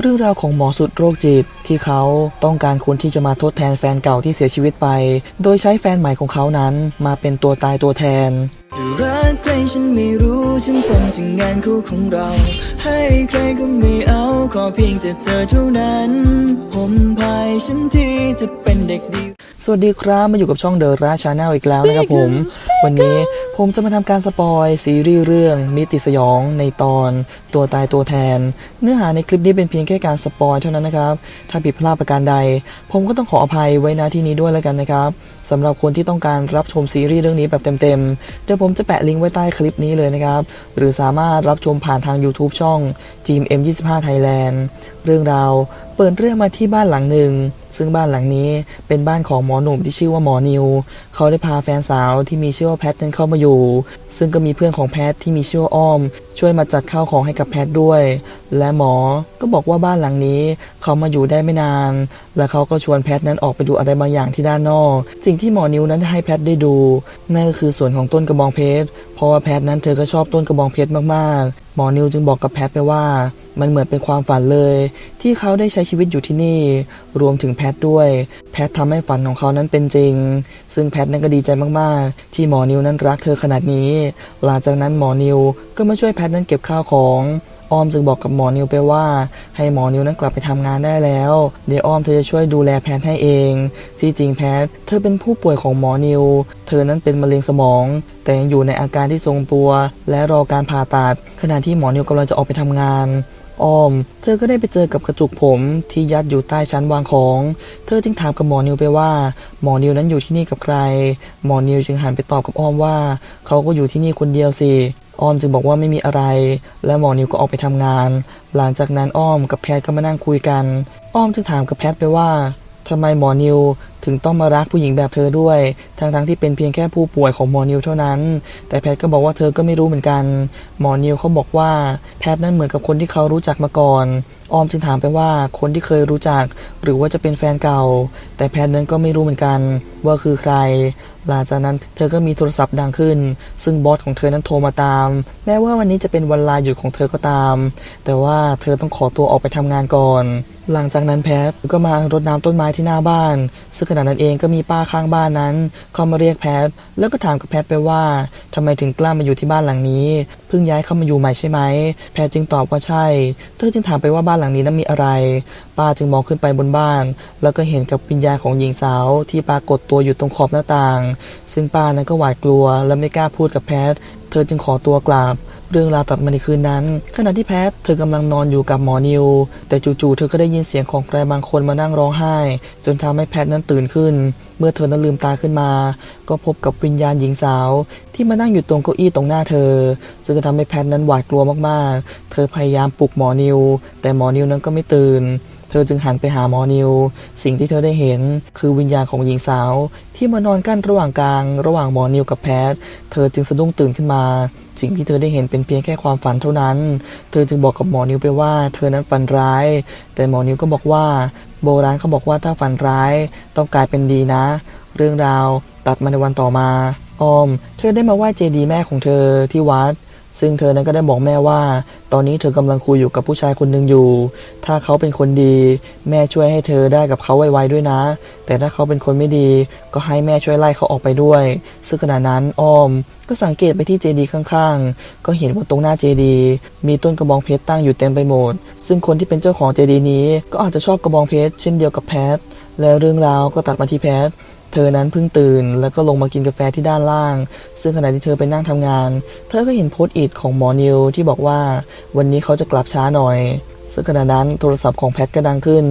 เรื่องราวของหมอสุดโรคจิตที่เขาต้องการคนที่จะมาทดแทนแฟนเก่าที่เสียชีวิตไป โดยใช้แฟนใหม่ของเขานั้นมาเป็นตัวตายตัวแทนจะรักใครฉันไม่รู้ฉันฟังจากงานคู่ของเรา ให้ใครก็ไม่เอาขอเพียงแต่เธอเท่านั้น ผมพายฉันที่จะเป็นเด็กดี สวัสดีครับมาอยู่กับช่องเดอะราชาแนลอีกแล้วนะครับผม วันนี้ผมจะมาทำการสปอยซีรีส์เรื่องมิติสยองในตอนตัวตายตัวแทน เนื้อหาในคลิปนี้เป็นเพียงแค่การสปอยเท่านั้นนะครับ ถ้าผิดพลาดประการใด ผมก็ต้องขออภัยไว้ณที่นี้ด้วยแล้วกันนะครับสำหรับคนที่ต้องการรับชมซีรีส์เรื่องนี้แบบเต็มๆเดี๋ยวผมจะแปะลิงก์ไว้ใต้คลิปนี้เลยนะครับหรือสามารถรับชมผ่านทาง YouTube ช่อง GMM25 Thailand เรื่องราวเปิดเรื่องมาที่บ้านหลังหนึ่ง ซึ่งบ้านหลังนี้เป็นบ้านของหมอหนุ่มที่ชื่อว่าหมอนิว เขาได้พาแฟนสาวที่มีชื่อว่าแพทนั้นเข้ามาอยู่ ซึ่งก็มีเพื่อนของแพทที่มีชื่อว่าอ้อม ช่วยมาจัดข้าวของให้กับแพทด้วย และหมอก็บอกว่าบ้านหลังนี้ เขามาอยู่ได้ไม่นาน และเขาก็ชวนแพทนั้นออกไปดูอะไรบางอย่างที่ด้านนอก สิ่งที่หมอนิวนั้นให้แพทได้ดูนั่นก็คือส่วนของต้นกระบองเพชร เพราะว่าแพทนั้นเธอก็ชอบต้นกระบองเพชรมากๆ หมอนิวจึงบอกกับแพทไปว่ามันเหมือนเป็นความฝันเลย ที่เขาได้ใช้ชีวิตอยู่ที่นี่ รวมถึงแพทด้วย แพททำให้ฝันของเขานั้นเป็นจริง ซึ่งแพทนั้นก็ดีใจมากๆ ที่หมอนิวนั้นรักเธอขนาดนี้ หลังจากนั้นหมอนิวก็มาช่วยแพทนั้นเก็บข้าวของ อ้อมจึงบอกกับหมอนิวไปว่า ให้หมอนิวนั้นกลับไปทำงานได้แล้ว เดี๋ยวอ้อมเธอจะช่วยดูแลแพทให้เอง ที่จริงแพทเธอเป็นผู้ป่วยของหมอนิว เธอนั้นเป็นมะเร็งสมอง แต่ยังอยู่ในอาการที่ทรงตัว และรอการผ่าตัด ขณะที่หมอนิวกำลังจะออกไปทำงานอ้อม เธอก็ได้ไปเจอกับกระจุกผมที่ยัดอยู่ใต้ชั้นวางของ เธอจึงถามกับหมอนิวไปว่า หมอนิวนั้นอยู่ที่นี่กับใคร หมอนิวจึงหันไปตอบกับอ้อมว่า เขาก็อยู่ที่นี่คนเดียวสิ อ้อมจึงบอกว่าไม่มีอะไร และหมอนิวก็ออกไปทำงาน หลังจากนั้นอ้อมกับแพทย์ก็มานั่งคุยกัน อ้อมจึงถามกับแพทย์ไปว่าทำไมหมอนิวถึงต้องมารักผู้หญิงแบบเธอด้วย ทั้งๆที่เป็นเพียงแค่ผู้ป่วยของหมอนิวเท่านั้น แต่แพทย์ก็บอกว่าเธอก็ไม่รู้เหมือนกัน หมอนิวเขาบอกว่าแพทย์นั้นเหมือนกับคนที่เขารู้จักมาก่อนอ้อมจึงถามไปว่าคนที่เคยรู้จัก หรือว่าจะเป็นแฟนเก่า แต่แพทย์นั้นก็ไม่รู้เหมือนกันว่าคือใคร หลังจากนั้นเธอก็มีโทรศัพท์ดังขึ้น ซึ่งบอสของเธอนั้นโทรมาตาม แม้ว่าวันนี้จะเป็นวันลาหยุดของเธอก็ตาม แต่ว่าเธอต้องขอตัวออกไปทำงานก่อนหลังจากนั้นแพทก็มารดน้ำต้นไม้ที่หน้าบ้าน ซึ่งขณะนั้นเองก็มีป้าข้างบ้านนั้น เข้ามาเรียกแพท แล้วก็ถามกับแพทไปว่าทำไมถึงกล้ามาอยู่ที่บ้านหลังนี้ เพิ่งย้ายเข้ามาอยู่ใหม่ใช่ไหม แพทจึงตอบว่าใช่ เธอจึงถามไปว่าบ้านหลังนี้นั้นมีอะไร ป้าจึงมองขึ้นไปบนบ้าน แล้วก็เห็นกับวิญญาณของหญิงสาว ที่ปรากฏตัวอยู่ตรงขอบหน้าต่าง ซึ่งป้านั้นก็หวาดกลัว และไม่กล้าพูดกับแพท เธอจึงขอตัวกลับ เรื่องราวตัดมาในคืนนั้น ขณะที่แพทเธอกำลังนอนอยู่กับหมอนิว แต่จู่ๆเธอก็ได้ยินเสียงของใครบางคนมานั่งร้องไห้ จนทำให้แพทนั้นตื่นขึ้น เมื่อเธอนั้นลืมตาขึ้นมา ก็พบกับวิญญาณหญิงสาว ที่มานั่งอยู่ตรงเก้าอี้ตรงหน้าเธอ ซึ่งก็ทำให้แพทนั้นหวาดกลัวมากๆ เธอพยายามปลุกหมอนิว แต่หมอนิวนั้นก็ไม่ตื่นเธอจึงหันไปหาหมอนิว สิ่งที่เธอได้เห็นคือวิญญาณของหญิงสาว ที่มานอนกั้นระหว่างกลาง ระหว่างหมอนิวกับแพท เธอจึงสะดุ้งตื่นขึ้นมา สิ่งที่เธอได้เห็นเป็นเพียงแค่ความฝันเท่านั้น เธอจึงบอกกับหมอนิวไปว่า เธอนั้นฝันร้าย แต่หมอนิวก็บอกว่า โบราณเขาบอกว่าถ้าฝันร้าย ต้องกลายเป็นดีนะ เรื่องราวตัดมาในวันต่อมา ออม เธอได้มาไหว้เจดีย์แม่ของเธอที่วัด ซึ่งเธอนั้นก็ได้บอกแม่ว่า ตอนนี้เธอกำลังคุยอยู่กับผู้ชายคนหนึ่งอยู่ ถ้าเขาเป็นคนดี แม่ช่วยให้เธอได้กับเขาไวๆด้วยนะ แต่ถ้าเขาเป็นคนไม่ดี ก็ให้แม่ช่วยไล่เขาออกไปด้วย ซึ่งขณะนั้นอ้อม ก็สังเกตไปที่เจดีข้างๆ ก็เห็นว่าตรงหน้าเจดีมีต้นกระบองเพชรตั้งอยู่เต็มไปหมด ซึ่งคนที่เป็นเจ้าของเจดีนี้ ก็อาจจะชอบกระบองเพชรเช่นเดียวกับแพทแล้วเรื่องราวก็ตัดมาที่แพท เธอนั้นเพิ่งตื่น แล้วก็ลงมากินกาแฟที่ด้านล่าง ซึ่งขณะที่เธอไปนั่งทำงาน เธอก็เห็นโพสต์อิทของหมอนิวที่บอกว่า วันนี้เขาจะกลับช้าหน่อยซึ่งขณะนั้นโทรศัพท์ของแพทก็ดังขึ้น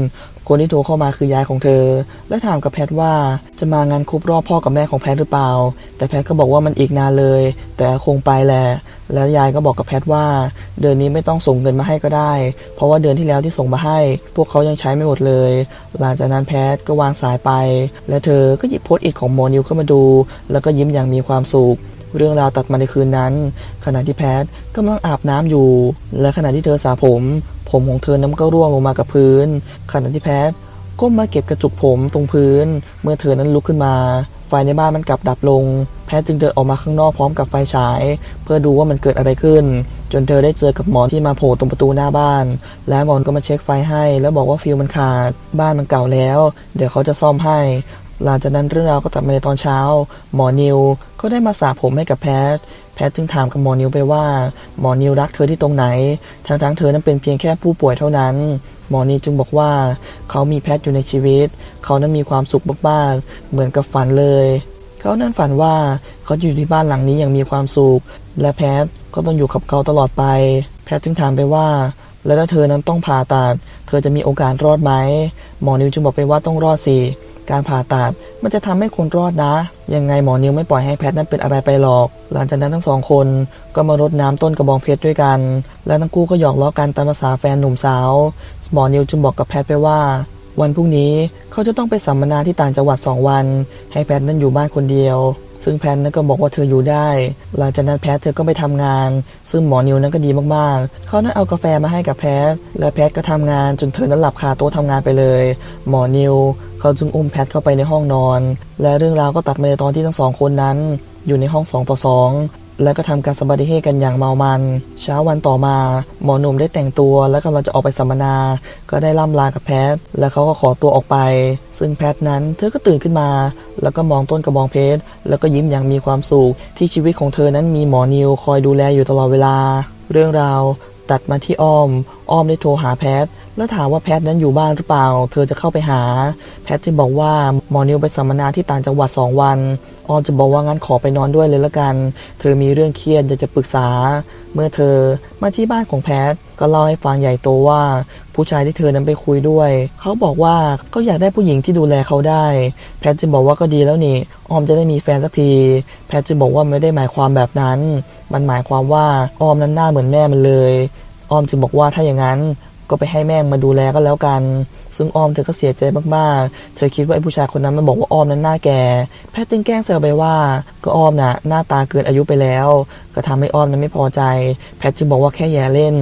คนที่โทรเข้ามาคือยายของเธอ และถามกับแพทว่าจะมางานครบรอบพ่อกับแม่ของแพทหรือเปล่า แต่แพทก็บอกว่ามันอีกนานเลย แต่คงไปแหละแล้วยายก็บอกกับแพทว่า เดือนนี้ไม่ต้องส่งเงินมาให้ก็ได้ เพราะว่าเดือนที่แล้วที่ส่งมาให้ พวกเขายังใช้ไม่หมดเลย หลังจากนั้นแพทก็วางสายไป และเธอก็หยิบโพสต์อิทของหมนิวเข้ามาดู แล้วก็ยิ้มอย่างมีความสุข เรื่องราวตัดมาในคืนนั้น ขณะที่แพทกำลังอาบน้ำอยู่ และขณะที่เธอสระผม ผมของเธอนั้นก็ร่วงลงมากับพื้น ขณะที่แพทก้มมาเก็บกระจุกผมตรงพื้น เมื่อเธอนั้นลุกขึ้นมาไฟในบ้านมันกลับดับลง แพทจึงเดินออกมาข้างนอกพร้อมกับไฟฉาย เพื่อดูว่ามันเกิดอะไรขึ้น จนเธอได้เจอกับหมอนที่มาโผล่ตรงประตูหน้าบ้าน และหมอนก็มาเช็คไฟให้ แล้วบอกว่าฟิวมันขาด บ้านมันเก่าแล้ว เดี๋ยวเขาจะซ่อมให้ หลังจากนั้นเรื่องราวก็ตัดมาในตอนเช้า หมอนิวก็ได้มาสระผมให้กับแพท แพทจึงถามกับหมอนิวไปว่า หมอนิวรักเธอที่ตรงไหน ทั้งทั้งๆเธอนั้นเป็นเพียงแค่ผู้ป่วยเท่านั้น หมอนิวจึงบอกว่า เขามีแพทอยู่ในชีวิต เขานั้นมีความสุขมากๆ เหมือนกับฝันเลย เขานั้นฝันว่าเขาอยู่ที่บ้านหลังนี้อย่างมีความสุข และแพทก็ต้องอยู่กับเขาตลอดไป แพทจึงถามไปว่า แล้วถ้าเธอนั้นต้องผ่าตัด เธอจะมีโอกาสรอดไหม หมอนิวจึงบอกไปว่าต้องรอดสิ การผ่าตัดมันจะทำให้คนรอดนะ ยังไงหมอนิวไม่ปล่อยให้แพทนั้นเป็นอะไรไปหรอก หลังจากนั้นทั้งสองคนก็มารดน้ำต้นกระบองเพชรด้วยกัน และทั้งคู่ก็หยอกล้อกันตามภาษาแฟนหนุ่มสาว หมอนิวจึงบอกกับแพทไปว่า วันพรุ่งนี้เขาจะต้องไปสัมมนาที่ต่างจังหวัด 2 วัน ให้แพทนั้นอยู่บ้านคนเดียว ซึ่งแพทนั้นก็บอกว่าเธออยู่ได้ หลังจากนั้นแพทเธอก็ไปทำงาน ซึ่งหมอนิวนั้นก็ดีมากๆ เขานั้นเอากาแฟมาให้กับแพท และแพทก็ทำงานจนเธอนั้นหลับคาโต๊ะทำงานไปเลย หมอนิว เขาจึงอุ้มแพทเข้าไปในห้องนอน และเรื่องราวก็ตัดมาในตอนที่ทั้งสองคนนั้น อยู่ในห้องสองต่อสองและก็ทำการสมบัติเหตุกันอย่างเมามัน เช้าวันต่อมา หมอหนุ่มได้แต่งตัวและกำลังจะออกไปสัมมนา ก็ได้ล่ำลากับแพท และเขาก็ขอตัวออกไป ซึ่งแพทนั้นเธอก็ตื่นขึ้นมา แล้วก็มองต้นกระบองเพชร แล้วก็ยิ้มอย่างมีความสุขที่ชีวิตของเธอนั้นมีหมอนิวคอยดูแลอยู่ตลอดเวลา เรื่องราวตัดมาที่อ้อม อ้อมได้โทรหาแพท แล้วถามว่าแพทนั้นอยู่บ้านหรือเปล่า เธอจะเข้าไปหา แพทจึงบอกว่าหมอนิวไปสัมมนาที่ต่างจังหวัด 2 วันอ้อมจะบอกว่างั้นขอไปนอนด้วยเลยละกัน เธอมีเรื่องเครียดอยากจะปรึกษา เมื่อเธอมาที่บ้านของแพทก็เล่าให้ฟังใหญ่โตว่า ผู้ชายที่เธอนั้นไปคุยด้วย เขาบอกว่าเขาอยากได้ผู้หญิงที่ดูแลเขาได้ แพทจึงบอกว่าก็ดีแล้วนี่ ออมจะได้มีแฟนสักที แพทจึงบอกว่าไม่ได้หมายความแบบนั้น มันหมายความว่าออมนั้นหน้าเหมือนแม่มันเลย ออมจึงบอกว่าถ้าอย่างนั้น ก็ไปให้แม่มาดูแลก็แล้วกัน ซึ่งออมเธอก็เสียใจมากๆ เธอคิดว่าไอ้ผู้ชายคนนั้นมันบอกว่าออมนั้นหน้าแก่ แพทย์จึงแกล้งเซอร์ไปว่า ก็ออมน่ะหน้าตาเกินอายุไปแล้ว ก็ทำให้ออมนั้นไม่พอใจ แพทย์จึงบอกว่าแค่แย่เล่น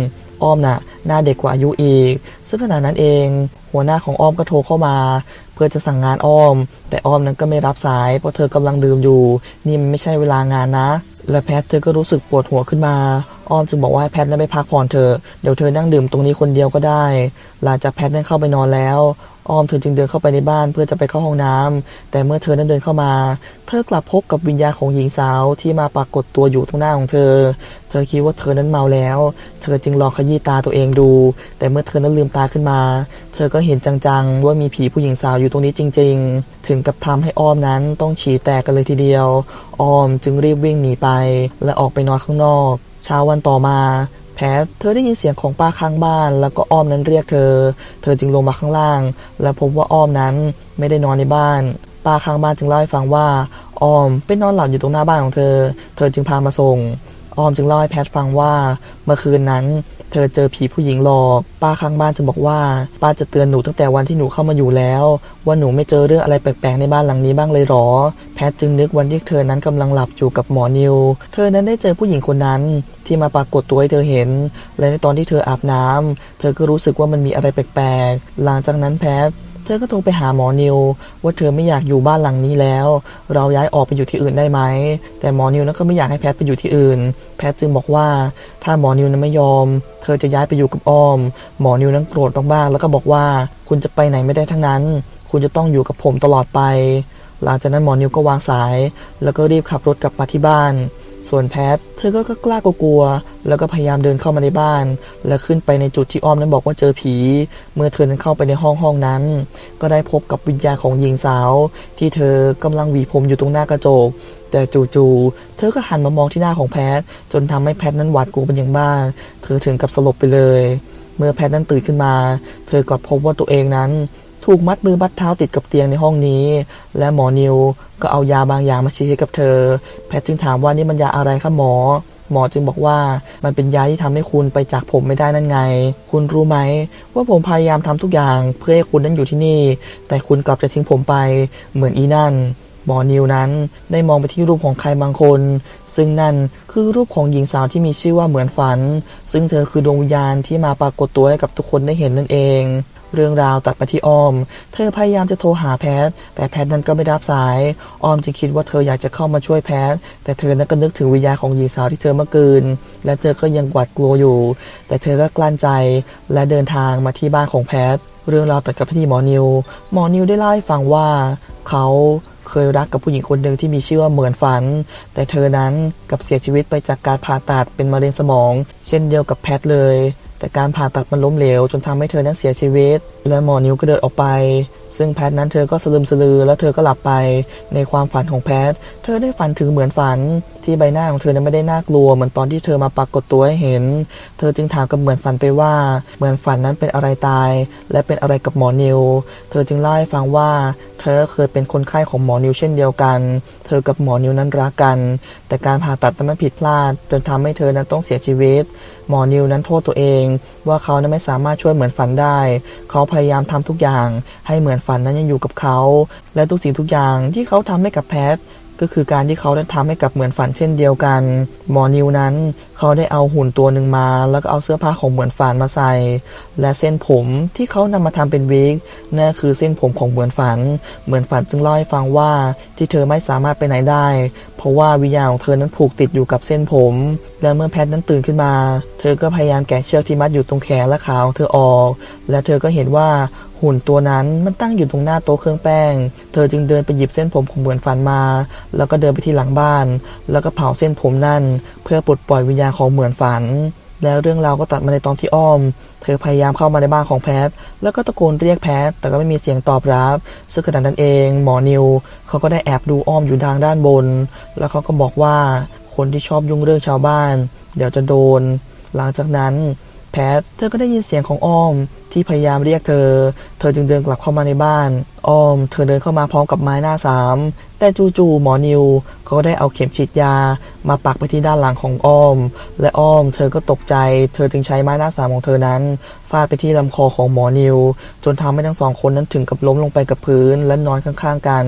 ออมน่ะ หน้าเด็กกว่าอายุอีก ซึ่งขณะนั้นเอง หัวหน้าของอ้อมก็โทรเข้ามา เพื่อจะสั่งงานอ้อม แต่อ้อมนั้นก็ไม่รับสายเพราะเธอกำลังดื่มอยู่ นี่มันไม่ใช่เวลางานนะ และแพทเธอก็รู้สึกปวดหัวขึ้นมา อ้อมจึงบอกว่าแพทนั้นไปพักผ่อนเถอเดี๋ยวเธอนั่งดื่มตรงนี้คนเดียวก็ได้ หลังจากแพทนั้นเข้าไปนอนแล้วออมเธอจึงเดินเข้าไปในบ้านเพื่อจะไปเข้าห้องน้ำแต่เมื่อเธอนั้นเดินเข้ามา เธอกลับพบกับวิญญาณของหญิงสาวที่มาปรากฏตัวอยู่ตรงหน้าของเธอ เธอคิดว่าเธอนั้นเมาแล้ว เธอจึงลองขยี้ตาตัวเองดู แต่เมื่อเธอนั้นลืมตาขึ้นมา เธอก็เห็นจังๆว่ามีผีผู้หญิงสาวอยู่ตรงนี้จริง ๆ ถึงกับทำให้อ้อมนั้นต้องฉี่แตกกันเลยทีเดียว อ้อมจึงรีบวิ่งหนีไป และออกไปนอนข้างนอก เช้าวันต่อมาแพทเธอได้ยินเสียงของป้าข้างบ้าน แล้วก็อ้อมนั้นเรียกเธอ เธอจึงลงมาข้างล่าง และพบว่าอ้อมนั้นไม่ได้นอนในบ้าน ป้าข้างบ้านจึงเล่าให้ฟังว่า อ้อมไปนอนหลับอยู่ตรงหน้าบ้านของเธอ เธอจึงพามาส่ง อ้อมจึงเล่าให้แพทฟังว่า เมื่อคืนนั้น เธอเจอผีผู้หญิงหลอก ป้าข้างบ้านจะบอกว่า ป้าจะเตือนหนูตั้งแต่วันที่หนูเข้ามาอยู่แล้ว ว่าหนูไม่เจอเรื่องอะไรแปลกๆในบ้านหลังนี้บ้างเลยหรอ แพทจึงนึกวันที่เธอนั้นกำลังหลับอยู่กับหมอนิว เธอนั้นได้เจอผู้หญิงคนนั้นที่มาปรากฏตัวให้เธอเห็น และในตอนที่เธออาบน้ำเธอก็รู้สึกว่ามันมีอะไรแปลกๆ หลังจากนั้นแพท ธอก็โทรไปหาหมอนิว ว่าเธอไม่อยากอยู่บ้านหลังนี้แล้ว เราย้ายออกไปอยู่ที่อื่นได้ไหม แต่หมอนิวนั้นก็ไม่อยากให้แพทไปอยู่ที่อื่น แพทจึงบอกว่าถ้าหมอนิวนั้นไม่ยอม เธอจะย้ายไปอยู่กับอ้อม หมอนิวนั้นโกรธมากๆแล้วก็บอกว่าคุณจะไปไหนไม่ได้ทั้งนั้น คุณจะต้องอยู่กับผมตลอดไป หลังจากนั้นหมอนิวก็วางสาย แล้วก็รีบขับรถกลับมาที่บ้าน ส่วนแพท เธอก็กล้ากลัวๆแล้วก็พยายามเดินเข้ามาในบ้าน และขึ้นไปในจุดที่อ้อมนั้นบอกว่าเจอผี เมื่อเธอนั้นเข้าไปในห้องห้องนั้น ก็ได้พบกับวิญญาณของหญิงสาว ที่เธอกำลังหวีผมอยู่ตรงหน้ากระจก แต่จู่ๆ เธอก็หันมามองที่หน้าของแพท จนทำให้แพทนั้นหวาดกลัวเป็นอย่างมาก เธอถึงกับสลบไปเลย เมื่อแพทนั้นตื่นขึ้นมา เธอกลับพบว่าตัวเองนั้น ถูกมัดมือมัดเท้าติดกับเตียงในห้องนี้ และหมอนิวก็เอายาบางอย่างมาชี้ให้กับเธอ แพทจึงถามว่านี่มันยาอะไรคะหมอ หมอจึงบอกว่ามันเป็นยาที่ทำให้คุณไปจากผมไม่ได้นั่นไง คุณรู้ไหม ว่าผมพยายามทำทุกอย่าง เพื่อให้คุณนั้นอยู่ที่นี่ แต่คุณกลับจะทิ้งผมไปเหมือนอีนั่นหมอนิวนั้นได้มองไปที่รูปของใครบางคน ซึ่งนั่นคือรูปของหญิงสาวที่มีชื่อว่าเหมือนฝัน ซึ่งเธอคือดวงวิญญาณที่มาปรากฏตัวให้กับทุกคนได้เห็นนั่นเอง เรื่องราวตัดไปที่อ้อม เธอพยายามจะโทรหาแพท แต่แพทนั้นก็ไม่รับสายอ้อมจึงคิดว่าเธออยากจะเข้ามาช่วยแพท แต่เธอนั้นก็นึกถึงวิญญาณของหญิงสาวที่เจอเมื่อคืน และเธอก็ยังหวาดกลัวอยู่ แต่เธอก็กลั้นใจ และเดินทางมาที่บ้านของแพท เรื่องราวตัดกับพี่หมอนิว หมอนิวได้เล่าให้ฟังว่า เขาเคยรักกับผู้หญิงคนหนึ่งที่มีชื่อว่าเหมือนฝัน แต่เธอนั้นกับเสียชีวิตไปจากการผ่าตัดเป็นมะเร็งสมอง เช่นเดียวกับแพทเลย แต่การผ่าตัดมันล้มเหลวจนทำให้เธอนั้นเสียชีวิต และหมอนิวก็เดินออกไป ซึ่งแพทนั้นเธอก็สลืมสลือ แล้วเธอก็หลับไป ในความฝันของแพท เธอได้ฝันถึงเหมือนฝัน ที่ใบหน้าของเธอนั้นไม่ได้น่ากลัว เหมือนตอนที่เธอมาปรากฏตัวให้เห็น เธอจึงถามกับเหมือนฝันไปว่า เหมือนฝันนั้นเป็นอะไรตาย และเป็นอะไรกับหมอนิว เธอจึงเล่าให้ฟังว่า เธอเคยเป็นคนไข้ของหมอนิวเช่นเดียวกัน เธอกับหมอนิวนั้นรักกัน แต่การผ่าตัดนั้นมันผิดพลาด จนทำให้เธอนั้นต้องเสียชีวิต หมอนิวนั้นโทษตัวเอง ว่าเขานั้นไม่สามารถช่วยเหมือนฝันได้ เขาพยายามทำทุกอย่าง ให้เหมือนฝันนั้นยังอยู่กับเขา และทุกสิ่งทุกอย่างที่เขาทำให้กับแพท ก็คือการที่เขาได้ทำให้กับเหมือนฝันเช่นเดียวกัน หมอนิวนั้น เขาได้เอาหุ่นตัวหนึ่งมา แล้วก็เอาเสื้อผ้าของเหมือนฝันมาใส่ และเส้นผมที่เขานำมาทำเป็นวิกนั่นคือเส้นผมของเหมือนฝัน เหมือนฝันจึงเล่าให้ฟังว่าที่เธอไม่สามารถไปไหนได้ เพราะว่าวิญญาณของเธอนั้นผูกติดอยู่กับเส้นผม และเมื่อแพทนั้นตื่นขึ้นมา เธอก็พยายามแกะเชือกที่มัดอยู่ตรงแขนและขาของเธอออก และเธอก็เห็นว่า หุ่นตัวนั้นมันตั้งอยู่ตรงหน้าโต๊ะเครื่องแป้ง เธอจึงเดินไปหยิบเส้นผมของเหมือนฝันมา แล้วก็เดินไปที่หลังบ้าน แล้วก็เผาเส้นผมนั่น เพื่อปลดปล่อยวิญญาณของเหมือนฝัน แล้วเรื่องราวก็ตัดมาในตอนที่อ้อม เธอพยายามเข้ามาในบ้านของแพท แล้วก็ตะโกนเรียกแพท แต่ก็ไม่มีเสียงตอบรับ ซึ่งขณะนั้นเอง หมอนิวเขาก็ได้แอบดูอ้อมอยู่ทางด้านบน แล้วเขาก็บอกว่าคนที่ชอบยุ่งเรื่องชาวบ้าน เดี๋ยวจะโดน หลังจากนั้นแพทเธอก็ได้ยินเสียงของอ้อม ที่พยายามเรียกเธอ เธอจึงเดินกลับเข้ามาในบ้าน อ้อม เธอเดินเข้ามาพร้อมกับไม้หน้าสาม แต่จู่ๆหมอนิวเขาก็ได้เอาเข็มฉีดยา มาปักไปที่ด้านหลังของอ้อม และอ้อม เธอก็ตกใจ เธอจึงใช้ไม้หน้าสามของเธอนั้นฟาดไปที่ลำคอของหมอนิว จนทำให้ทั้งสองคนนั้นถึงกับล้มลงไปกับพื้นและนอนข้างๆกัน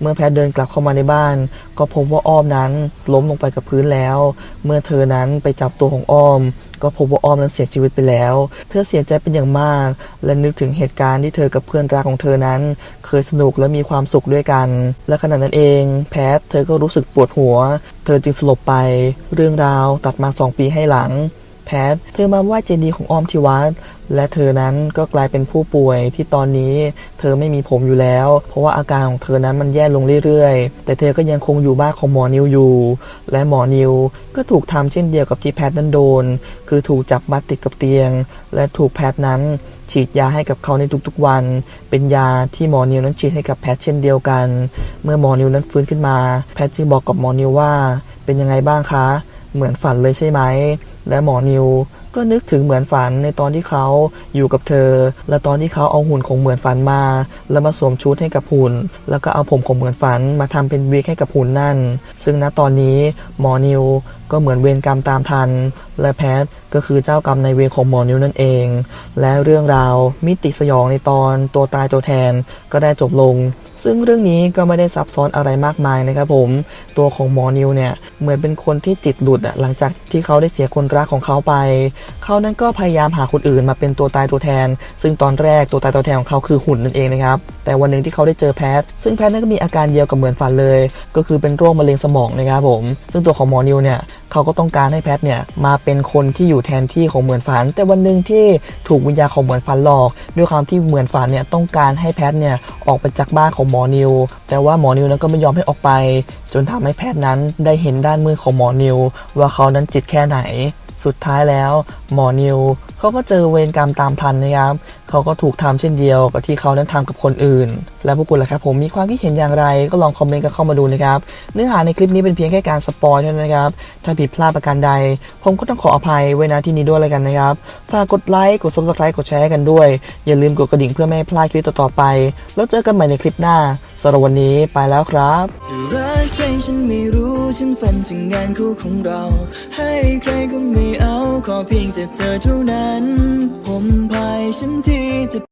เมื่อแพทย์เดินกลับเข้ามาในบ้าน ก็พบว่าอ้อมนั้นล้มลงไปกับพื้นแล้ว เมื่อเธอนั้นไปจับตัวของอ้อม ก็พบว่าอ้อมนั้นเสียชีวิตไปแล้ว เธอเสียใจเป็นอย่างมาก และนึกถึงเหตุการณ์ที่เธอกับเพื่อนรักของเธอนั้น เคยสนุกและมีความสุขด้วยกัน และขณะนั้นเอง แพทเธอก็รู้สึกปวดหัว เธอจึงสลบไป เรื่องราวตัดมาสองปีให้หลัง แพทเธอมาไหว้เจดีย์ของอ้อมที่วัด และเธอนั้นก็กลายเป็นผู้ป่วยที่ตอนนี้เธอไม่มีผมอยู่แล้ว เพราะว่าอาการของเธอนั้นมันแย่ลงเรื่อยๆ แต่เธอก็ยังคงอยู่บ้านของหมอนิวอยู่ และหมอนิวก็ถูกทำเช่นเดียวกับที่แพทนั้นโดน คือถูกจับมัดติดกับเตียง และถูกแพทนั้นฉีดยาให้กับเขาในทุกๆวัน เป็นยาที่หมอนิวนั้นฉีดให้กับแพทเช่นเดียวกัน เมื่อหมอนิวนั้นฟื้นขึ้นมา แพทจึงบอกกับหมอนิวว่า เป็นยังไงบ้างคะ เหมือนฝันเลยใช่ไหม และหมอนิว ก็นึกถึงเหมือนฝันในตอนที่เขาอยู่กับเธอ และตอนที่เขาเอาหุ่นของเหมือนฝันมา แล้วมาสวมชุดให้กับหุ่น แล้วก็เอาผมของเหมือนฝันมาทำเป็นวิกให้กับหุ่นนั่น ซึ่งณตอนนี้หมอนิว ก็เหมือนเวรกรรมตามทัน และแพทก็คือเจ้ากรรมในเวรของหมอนิวนั่นเอง และเรื่องราวมิติสยองในตอนตัวตายตัวแทนก็ได้จบลง ซึ่งเรื่องนี้ก็ไม่ได้ซับซ้อนอะไรมากมายนะครับผม ตัวของหมอนิวเนี่ยเหมือนเป็นคนที่จิตหลุดหลังจากที่เขาได้เสียคนรักของเขาไป เขานั้นก็พยายามหาคนอื่นมาเป็นตัวตายตัวแทน ซึ่งตอนแรกตัวตายตัวแทนของเขาคือหุ่นนั่นเองนะครับ แต่วันหนึ่งที่เขาได้เจอแพท ซึ่งแพทนั้นก็มีอาการเดียวกับเหมือนฝันเลย ก็คือเป็นโรคมะเร็งสมองนะครับผม ซึ่งตัวของหมอนิวเนี่ย เขาก็ต้องการให้แพทเนี่ยมาเป็นคนที่อยู่แทนที่ของเหมือนฝัน แต่วันหนึ่งที่ถูกวิญญาของเหมือนฝันหลอก ด้วยความที่เหมือนฝันเนี่ยต้องการให้แพทเนี่ยออกไปจากบ้านของหมอนิว แต่ว่าหมอนิวนั้นก็ไม่ยอมให้ออกไป จนทำให้แพทนั้นได้เห็นด้านมือของหมอนิว ว่าเขานั้นจิตแค่ไหน สุดท้ายแล้ว หมอนิวเขาก็เจอเวรกรรมตามทันนะครับ เขาก็ถูกทำเช่นเดียวกับที่เขานั้นทำกับคนอื่น และพวกคุณล่ะครับผมมีความคิดเห็นอย่างไรก็ลองคอมเมนต์กันเข้ามาดูนะครับ เนื้อหาในคลิปนี้เป็นเพียงแค่การสปอยเท่านั้นนะครับ ถ้าผิดพลาดประการใด ผมก็ต้องขออภัยไว้ณที่นี้ด้วยเลยกันนะครับ ฝากกดไลค์ กด subscribe กดแชร์กันด้วย อย่าลืมกดกระดิ่งเพื่อไม่ให้พลาดคลิปต่อๆไป แล้วเจอกันใหม่ในคลิปหน้าสำหรับวันนี้ไปแล้วครับจะรักใครฉันไม่รู้ฉันฝันถึงงานคู่ของเรา ให้ใครก็ไม่เอาขอเพียงแต่เธอเท่านั้น ผมพายฉันที่จะ